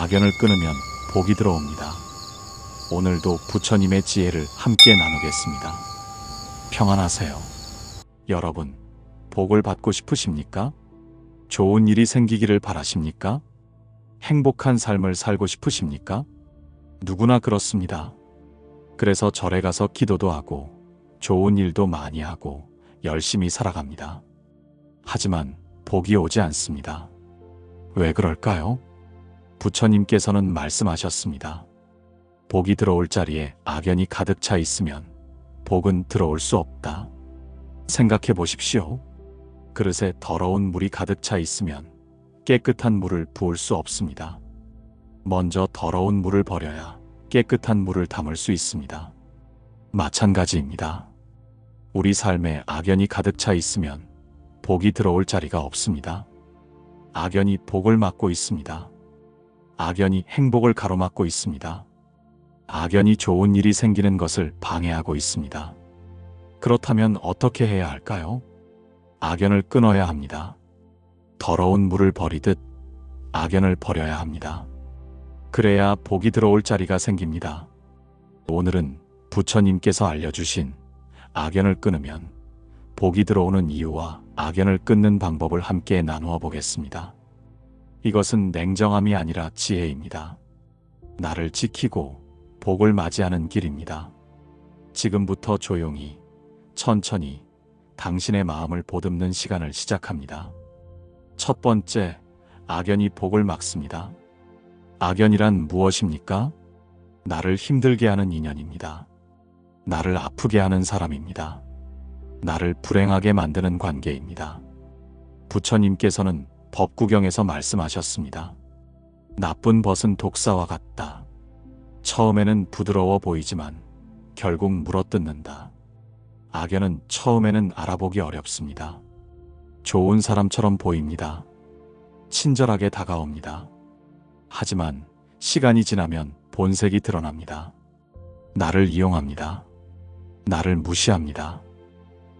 악연을 끊으면 복이 들어옵니다. 오늘도 부처님의 지혜를 함께 나누겠습니다. 평안하세요. 여러분, 복을 받고 싶으십니까? 좋은 일이 생기기를 바라십니까? 행복한 삶을 살고 싶으십니까? 누구나 그렇습니다. 그래서 절에 가서 기도도 하고 좋은 일도 많이 하고 열심히 살아갑니다. 하지만 복이 오지 않습니다. 왜 그럴까요? 부처님께서는 말씀하셨습니다. 복이 들어올 자리에 악연이 가득 차 있으면 복은 들어올 수 없다. 생각해 보십시오. 그릇에 더러운 물이 가득 차 있으면 깨끗한 물을 부을 수 없습니다. 먼저 더러운 물을 버려야 깨끗한 물을 담을 수 있습니다. 마찬가지입니다. 우리 삶에 악연이 가득 차 있으면 복이 들어올 자리가 없습니다. 악연이 복을 막고 있습니다. 악연이 행복을 가로막고 있습니다. 악연이 좋은 일이 생기는 것을 방해하고 있습니다. 그렇다면 어떻게 해야 할까요? 악연을 끊어야 합니다. 더러운 물을 버리듯 악연을 버려야 합니다. 그래야 복이 들어올 자리가 생깁니다. 오늘은 부처님께서 알려주신 악연을 끊으면 복이 들어오는 이유와 악연을 끊는 방법을 함께 나누어 보겠습니다. 이것은 냉정함이 아니라 지혜입니다. 나를 지키고 복을 맞이하는 길입니다. 지금부터 조용히, 천천히 당신의 마음을 보듬는 시간을 시작합니다. 첫 번째, 악연이 복을 막습니다. 악연이란 무엇입니까? 나를 힘들게 하는 인연입니다. 나를 아프게 하는 사람입니다. 나를 불행하게 만드는 관계입니다. 부처님께서는 법구경에서 말씀하셨습니다. 나쁜 벗은 독사와 같다. 처음에는 부드러워 보이지만 결국 물어뜯는다. 악연은 처음에는 알아보기 어렵습니다. 좋은 사람처럼 보입니다. 친절하게 다가옵니다. 하지만 시간이 지나면 본색이 드러납니다. 나를 이용합니다. 나를 무시합니다.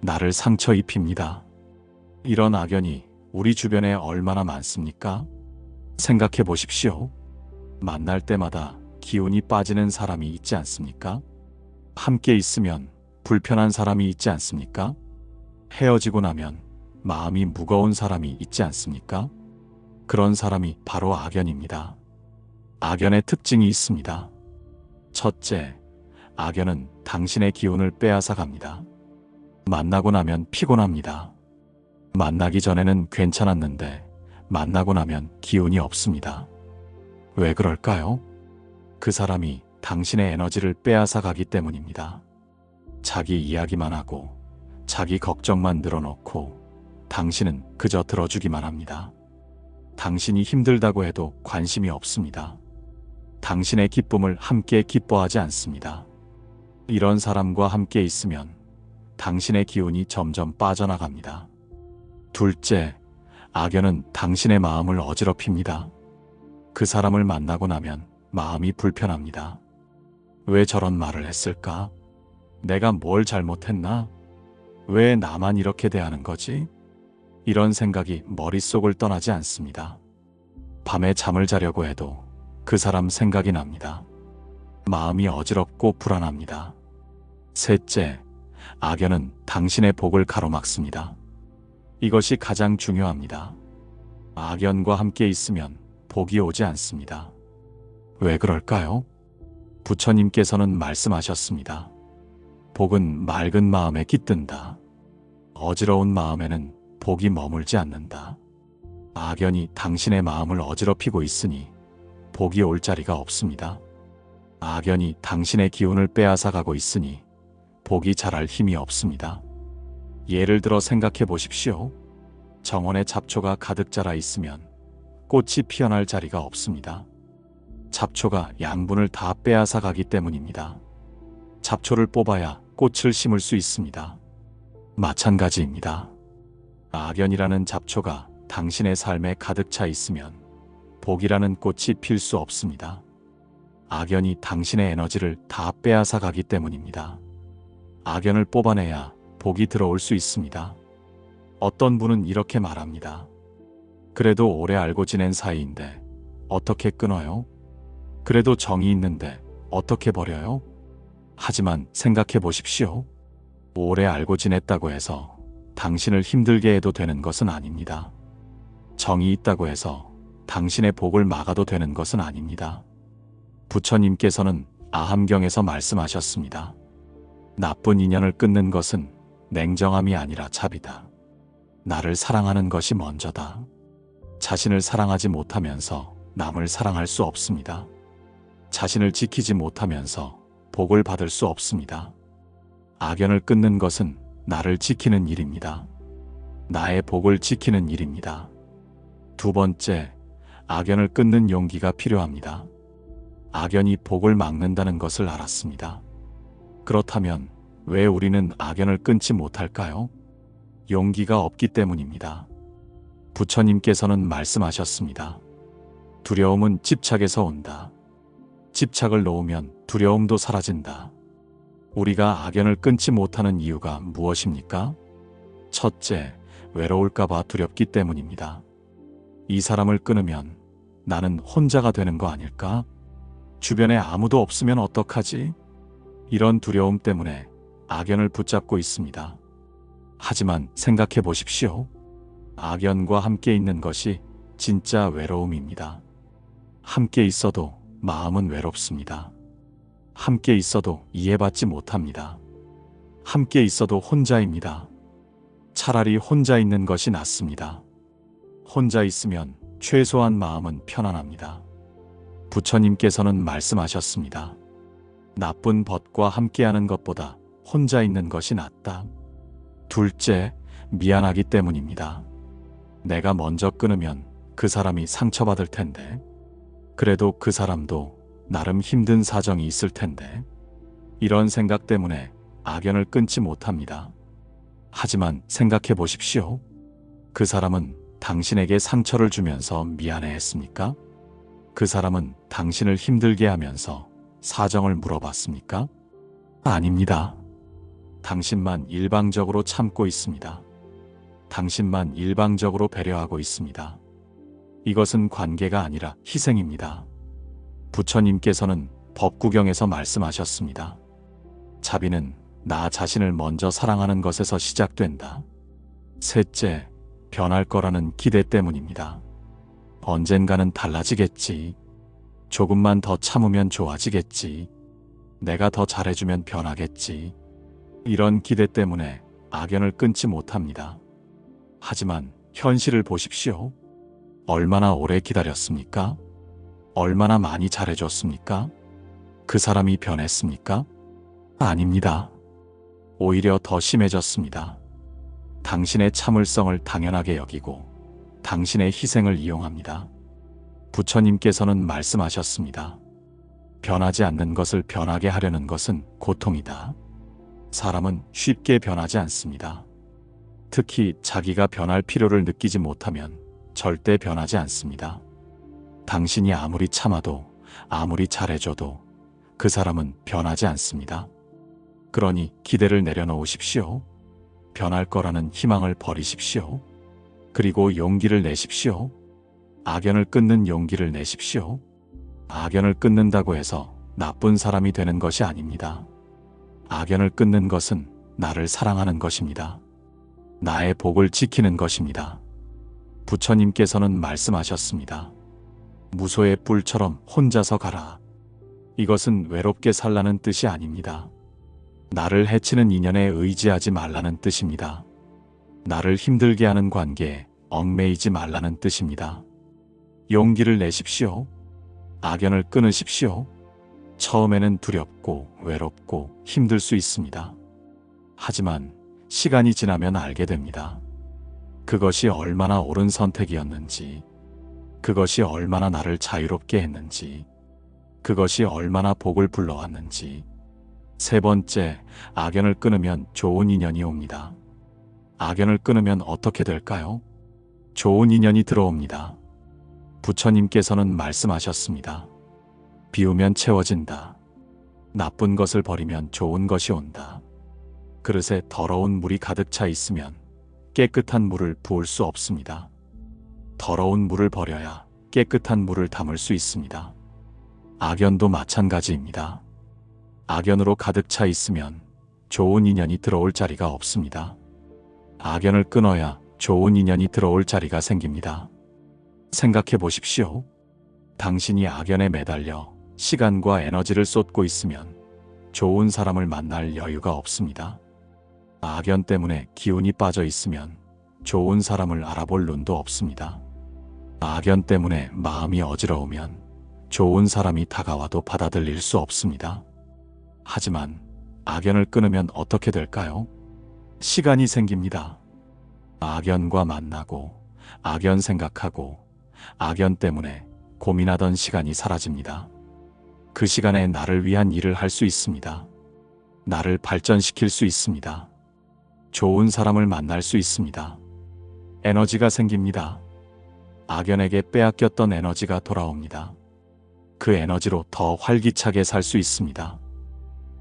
나를 상처 입힙니다. 이런 악연이 우리 주변에 얼마나 많습니까? 생각해 보십시오. 만날 때마다 기운이 빠지는 사람이 있지 않습니까? 함께 있으면 불편한 사람이 있지 않습니까? 헤어지고 나면 마음이 무거운 사람이 있지 않습니까? 그런 사람이 바로 악연입니다. 악연의 특징이 있습니다. 첫째, 악연은 당신의 기운을 빼앗아 갑니다. 만나고 나면 피곤합니다. 만나기 전에는 괜찮았는데 만나고 나면 기운이 없습니다. 왜 그럴까요? 그 사람이 당신의 에너지를 빼앗아 가기 때문입니다. 자기 이야기만 하고 자기 걱정만 늘어놓고 당신은 그저 들어주기만 합니다. 당신이 힘들다고 해도 관심이 없습니다. 당신의 기쁨을 함께 기뻐하지 않습니다. 이런 사람과 함께 있으면 당신의 기운이 점점 빠져나갑니다. 둘째, 악연은 당신의 마음을 어지럽힙니다. 그 사람을 만나고 나면 마음이 불편합니다. 왜 저런 말을 했을까? 내가 뭘 잘못했나? 왜 나만 이렇게 대하는 거지? 이런 생각이 머릿속을 떠나지 않습니다. 밤에 잠을 자려고 해도 그 사람 생각이 납니다. 마음이 어지럽고 불안합니다. 셋째, 악연은 당신의 복을 가로막습니다. 이것이 가장 중요합니다. 악연과 함께 있으면 복이 오지 않습니다. 왜 그럴까요? 부처님께서는 말씀하셨습니다. 복은 맑은 마음에 깃든다. 어지러운 마음에는 복이 머물지 않는다. 악연이 당신의 마음을 어지럽히고 있으니 복이 올 자리가 없습니다. 악연이 당신의 기운을 빼앗아 가고 있으니 복이 자랄 힘이 없습니다. 예를 들어 생각해 보십시오. 정원에 잡초가 가득 자라 있으면 꽃이 피어날 자리가 없습니다. 잡초가 양분을 다 빼앗아 가기 때문입니다. 잡초를 뽑아야 꽃을 심을 수 있습니다. 마찬가지입니다. 악연이라는 잡초가 당신의 삶에 가득 차 있으면 복이라는 꽃이 필 수 없습니다. 악연이 당신의 에너지를 다 빼앗아 가기 때문입니다. 악연을 뽑아내야 복이 들어올 수 있습니다. 어떤 분은 이렇게 말합니다. 그래도 오래 알고 지낸 사이인데 어떻게 끊어요? 그래도 정이 있는데 어떻게 버려요? 하지만 생각해 보십시오. 오래 알고 지냈다고 해서 당신을 힘들게 해도 되는 것은 아닙니다. 정이 있다고 해서 당신의 복을 막아도 되는 것은 아닙니다. 부처님께서는 아함경에서 말씀하셨습니다. 나쁜 인연을 끊는 것은 냉정함이 아니라 자비다. 나를 사랑하는 것이 먼저다. 자신을 사랑하지 못하면서 남을 사랑할 수 없습니다. 자신을 지키지 못하면서 복을 받을 수 없습니다. 악연을 끊는 것은 나를 지키는 일입니다. 나의 복을 지키는 일입니다. 두 번째, 악연을 끊는 용기가 필요합니다. 악연이 복을 막는다는 것을 알았습니다. 그렇다면 왜 우리는 악연을 끊지 못할까요? 용기가 없기 때문입니다. 부처님께서는 말씀하셨습니다. 두려움은 집착에서 온다. 집착을 놓으면 두려움도 사라진다. 우리가 악연을 끊지 못하는 이유가 무엇입니까? 첫째, 외로울까봐 두렵기 때문입니다. 이 사람을 끊으면 나는 혼자가 되는 거 아닐까? 주변에 아무도 없으면 어떡하지? 이런 두려움 때문에 악연을 붙잡고 있습니다. 하지만 생각해 보십시오. 악연과 함께 있는 것이 진짜 외로움입니다. 함께 있어도 마음은 외롭습니다. 함께 있어도 이해받지 못합니다. 함께 있어도 혼자입니다. 차라리 혼자 있는 것이 낫습니다. 혼자 있으면 최소한 마음은 편안합니다. 부처님께서는 말씀하셨습니다. 나쁜 벗과 함께하는 것보다 혼자 있는 것이 낫다. 둘째, 미안하기 때문입니다. 내가 먼저 끊으면 그 사람이 상처받을 텐데, 그래도 그 사람도 나름 힘든 사정이 있을 텐데, 이런 생각 때문에 악연을 끊지 못합니다. 하지만 생각해 보십시오. 그 사람은 당신에게 상처를 주면서 미안해 했습니까? 그 사람은 당신을 힘들게 하면서 사정을 물어봤습니까? 아닙니다. 당신만 일방적으로 참고 있습니다. 당신만 일방적으로 배려하고 있습니다. 이것은 관계가 아니라 희생입니다. 부처님께서는 법구경에서 말씀하셨습니다. 자비는 나 자신을 먼저 사랑하는 것에서 시작된다. 셋째, 변할 거라는 기대 때문입니다. 언젠가는 달라지겠지. 조금만 더 참으면 좋아지겠지. 내가 더 잘해주면 변하겠지. 이런 기대 때문에 악연을 끊지 못합니다. 하지만 현실을 보십시오. 얼마나 오래 기다렸습니까? 얼마나 많이 잘해줬습니까? 그 사람이 변했습니까? 아닙니다. 오히려 더 심해졌습니다. 당신의 참을성을 당연하게 여기고 당신의 희생을 이용합니다. 부처님께서는 말씀하셨습니다. 변하지 않는 것을 변하게 하려는 것은 고통이다. 사람은 쉽게 변하지 않습니다. 특히 자기가 변할 필요를 느끼지 못하면 절대 변하지 않습니다. 당신이 아무리 참아도 아무리 잘해줘도 그 사람은 변하지 않습니다. 그러니 기대를 내려놓으십시오. 변할 거라는 희망을 버리십시오. 그리고 용기를 내십시오. 악연을 끊는 용기를 내십시오. 악연을 끊는다고 해서 나쁜 사람이 되는 것이 아닙니다. 악연을 끊는 것은 나를 사랑하는 것입니다. 나의 복을 지키는 것입니다. 부처님께서는 말씀하셨습니다. 무소의 뿔처럼 혼자서 가라. 이것은 외롭게 살라는 뜻이 아닙니다. 나를 해치는 인연에 의지하지 말라는 뜻입니다. 나를 힘들게 하는 관계에 얽매이지 말라는 뜻입니다. 용기를 내십시오. 악연을 끊으십시오. 처음에는 두렵고 외롭고 힘들 수 있습니다. 하지만 시간이 지나면 알게 됩니다. 그것이 얼마나 옳은 선택이었는지, 그것이 얼마나 나를 자유롭게 했는지, 그것이 얼마나 복을 불러왔는지. 세 번째, 악연을 끊으면 좋은 인연이 옵니다. 악연을 끊으면 어떻게 될까요? 좋은 인연이 들어옵니다. 부처님께서는 말씀하셨습니다. 비우면 채워진다. 나쁜 것을 버리면 좋은 것이 온다. 그릇에 더러운 물이 가득 차 있으면 깨끗한 물을 부을 수 없습니다. 더러운 물을 버려야 깨끗한 물을 담을 수 있습니다. 악연도 마찬가지입니다. 악연으로 가득 차 있으면 좋은 인연이 들어올 자리가 없습니다. 악연을 끊어야 좋은 인연이 들어올 자리가 생깁니다. 생각해 보십시오. 당신이 악연에 매달려 시간과 에너지를 쏟고 있으면 좋은 사람을 만날 여유가 없습니다. 악연 때문에 기운이 빠져 있으면 좋은 사람을 알아볼 눈도 없습니다. 악연 때문에 마음이 어지러우면 좋은 사람이 다가와도 받아들일 수 없습니다. 하지만 악연을 끊으면 어떻게 될까요? 시간이 생깁니다. 악연과 만나고, 악연 생각하고, 악연 때문에 고민하던 시간이 사라집니다. 그 시간에 나를 위한 일을 할 수 있습니다. 나를 발전시킬 수 있습니다. 좋은 사람을 만날 수 있습니다. 에너지가 생깁니다. 악연에게 빼앗겼던 에너지가 돌아옵니다. 그 에너지로 더 활기차게 살 수 있습니다.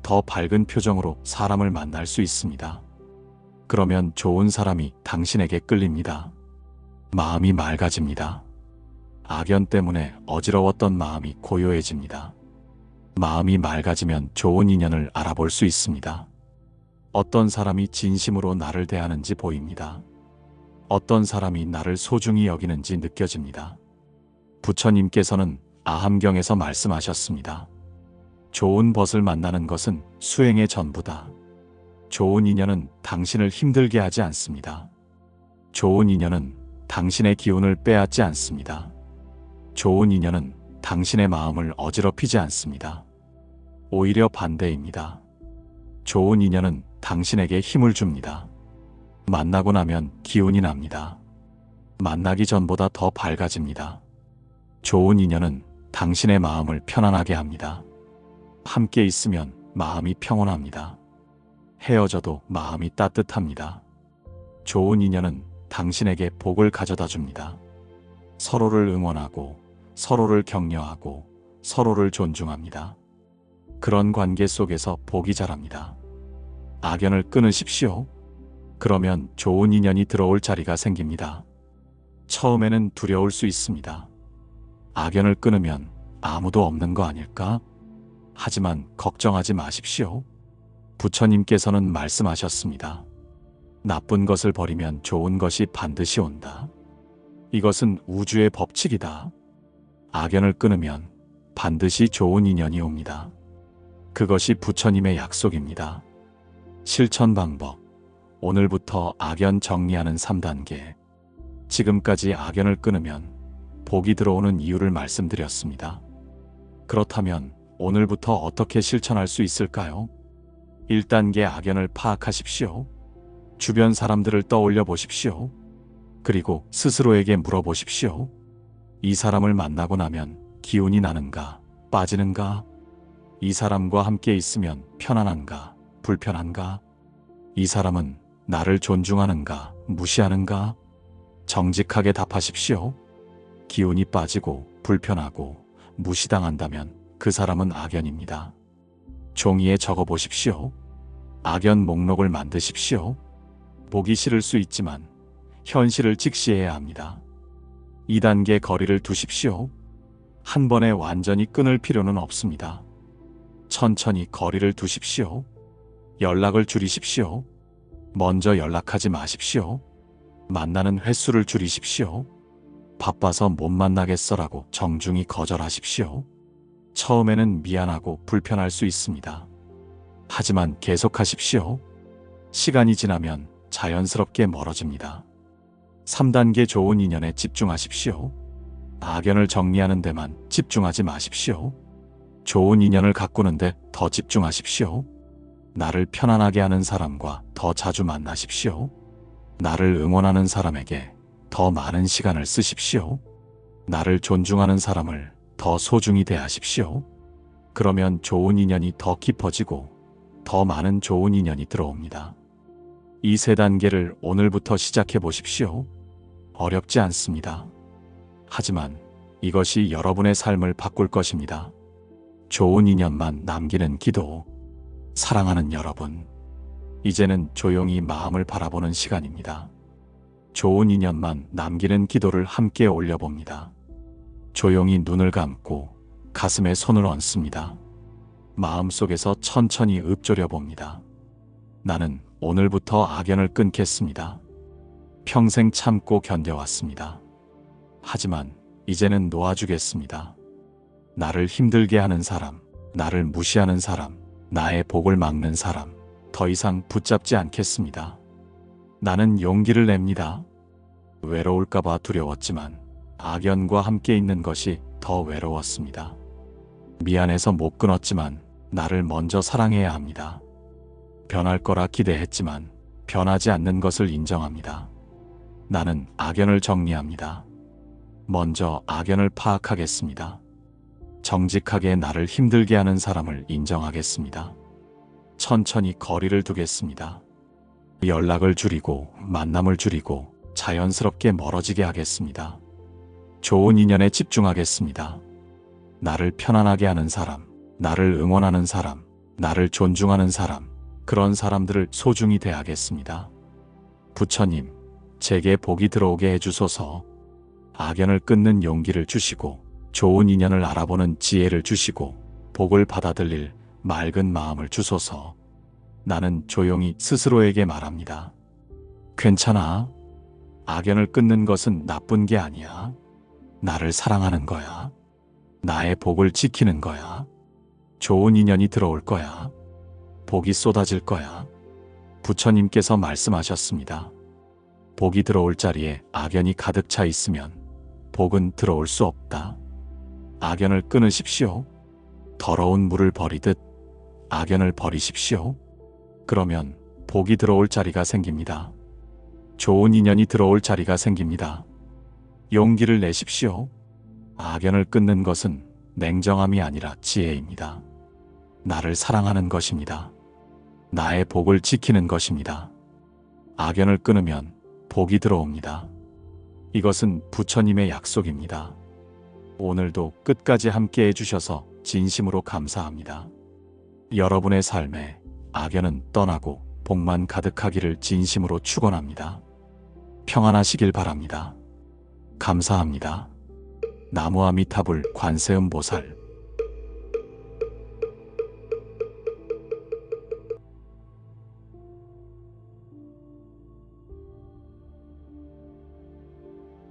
더 밝은 표정으로 사람을 만날 수 있습니다. 그러면 좋은 사람이 당신에게 끌립니다. 마음이 맑아집니다. 악연 때문에 어지러웠던 마음이 고요해집니다. 마음이 맑아지면 좋은 인연을 알아볼 수 있습니다. 어떤 사람이 진심으로 나를 대하는지 보입니다. 어떤 사람이 나를 소중히 여기는지 느껴집니다. 부처님께서는 아함경에서 말씀하셨습니다. 좋은 벗을 만나는 것은 수행의 전부다. 좋은 인연은 당신을 힘들게 하지 않습니다. 좋은 인연은 당신의 기운을 빼앗지 않습니다. 좋은 인연은 당신의 마음을 어지럽히지 않습니다. 오히려 반대입니다. 좋은 인연은 당신에게 힘을 줍니다. 만나고 나면 기운이 납니다. 만나기 전보다 더 밝아집니다. 좋은 인연은 당신의 마음을 편안하게 합니다. 함께 있으면 마음이 평온합니다. 헤어져도 마음이 따뜻합니다. 좋은 인연은 당신에게 복을 가져다 줍니다. 서로를 응원하고 서로를 격려하고 서로를 존중합니다. 그런 관계 속에서 복이 자랍니다. 악연을 끊으십시오. 그러면 좋은 인연이 들어올 자리가 생깁니다. 처음에는 두려울 수 있습니다. 악연을 끊으면 아무도 없는 거 아닐까? 하지만 걱정하지 마십시오. 부처님께서는 말씀하셨습니다. 나쁜 것을 버리면 좋은 것이 반드시 온다. 이것은 우주의 법칙이다. 악연을 끊으면 반드시 좋은 인연이 옵니다. 그것이 부처님의 약속입니다. 실천 방법. 오늘부터 악연 정리하는 3단계. 지금까지 악연을 끊으면 복이 들어오는 이유를 말씀드렸습니다. 그렇다면 오늘부터 어떻게 실천할 수 있을까요? 1단계 악연을 파악하십시오. 주변 사람들을 떠올려 보십시오. 그리고 스스로에게 물어보십시오. 이 사람을 만나고 나면 기운이 나는가, 빠지는가? 이 사람과 함께 있으면 편안한가, 불편한가? 이 사람은 나를 존중하는가, 무시하는가? 정직하게 답하십시오. 기운이 빠지고 불편하고 무시당한다면 그 사람은 악연입니다. 종이에 적어 보십시오. 악연 목록을 만드십시오. 보기 싫을 수 있지만 현실을 직시해야 합니다. 2단계 거리를 두십시오. 한 번에 완전히 끊을 필요는 없습니다. 천천히 거리를 두십시오. 연락을 줄이십시오. 먼저 연락하지 마십시오. 만나는 횟수를 줄이십시오. 바빠서 못 만나겠어라고 정중히 거절하십시오. 처음에는 미안하고 불편할 수 있습니다. 하지만 계속하십시오. 시간이 지나면 자연스럽게 멀어집니다. 3단계 좋은 인연에 집중하십시오. 악연을 정리하는 데만 집중하지 마십시오. 좋은 인연을 가꾸는데 더 집중하십시오. 나를 편안하게 하는 사람과 더 자주 만나십시오. 나를 응원하는 사람에게 더 많은 시간을 쓰십시오. 나를 존중하는 사람을 더 소중히 대하십시오. 그러면 좋은 인연이 더 깊어지고 더 많은 좋은 인연이 들어옵니다. 이 세 단계를 오늘부터 시작해 보십시오. 어렵지 않습니다. 하지만 이것이 여러분의 삶을 바꿀 것입니다. 좋은 인연만 남기는 기도. 사랑하는 여러분. 이제는 조용히 마음을 바라보는 시간입니다. 좋은 인연만 남기는 기도를 함께 올려봅니다. 조용히 눈을 감고 가슴에 손을 얹습니다. 마음속에서 천천히 읊조려 봅니다. 나는 오늘부터 악연을 끊겠습니다. 평생 참고 견뎌왔습니다. 하지만 이제는 놓아주겠습니다. 나를 힘들게 하는 사람, 나를 무시하는 사람, 나의 복을 막는 사람, 더 이상 붙잡지 않겠습니다. 나는 용기를 냅니다. 외로울까봐 두려웠지만 악연과 함께 있는 것이 더 외로웠습니다. 미안해서 못 끊었지만 나를 먼저 사랑해야 합니다. 변할 거라 기대했지만 변하지 않는 것을 인정합니다. 나는 악연을 정리합니다. 먼저 악연을 파악하겠습니다. 정직하게 나를 힘들게 하는 사람을 인정하겠습니다. 천천히 거리를 두겠습니다. 연락을 줄이고 만남을 줄이고 자연스럽게 멀어지게 하겠습니다. 좋은 인연에 집중하겠습니다. 나를 편안하게 하는 사람, 나를 응원하는 사람, 나를 존중하는 사람, 그런 사람들을 소중히 대하겠습니다. 부처님, 제게 복이 들어오게 해주소서. 악연을 끊는 용기를 주시고, 좋은 인연을 알아보는 지혜를 주시고, 복을 받아들일 맑은 마음을 주소서. 나는 조용히 스스로에게 말합니다. 괜찮아. 악연을 끊는 것은 나쁜 게 아니야. 나를 사랑하는 거야. 나의 복을 지키는 거야. 좋은 인연이 들어올 거야. 복이 쏟아질 거야. 부처님께서 말씀하셨습니다. 복이 들어올 자리에 악연이 가득 차 있으면 복은 들어올 수 없다. 악연을 끊으십시오. 더러운 물을 버리듯 악연을 버리십시오. 그러면 복이 들어올 자리가 생깁니다. 좋은 인연이 들어올 자리가 생깁니다. 용기를 내십시오. 악연을 끊는 것은 냉정함이 아니라 지혜입니다. 나를 사랑하는 것입니다. 나의 복을 지키는 것입니다. 악연을 끊으면 복이 들어옵니다. 이것은 부처님의 약속입니다. 오늘도 끝까지 함께 해주셔서 진심으로 감사합니다. 여러분의 삶에 악연은 떠나고 복만 가득하기를 진심으로 축원합니다. 평안하시길 바랍니다. 감사합니다. 나무아미타불 관세음보살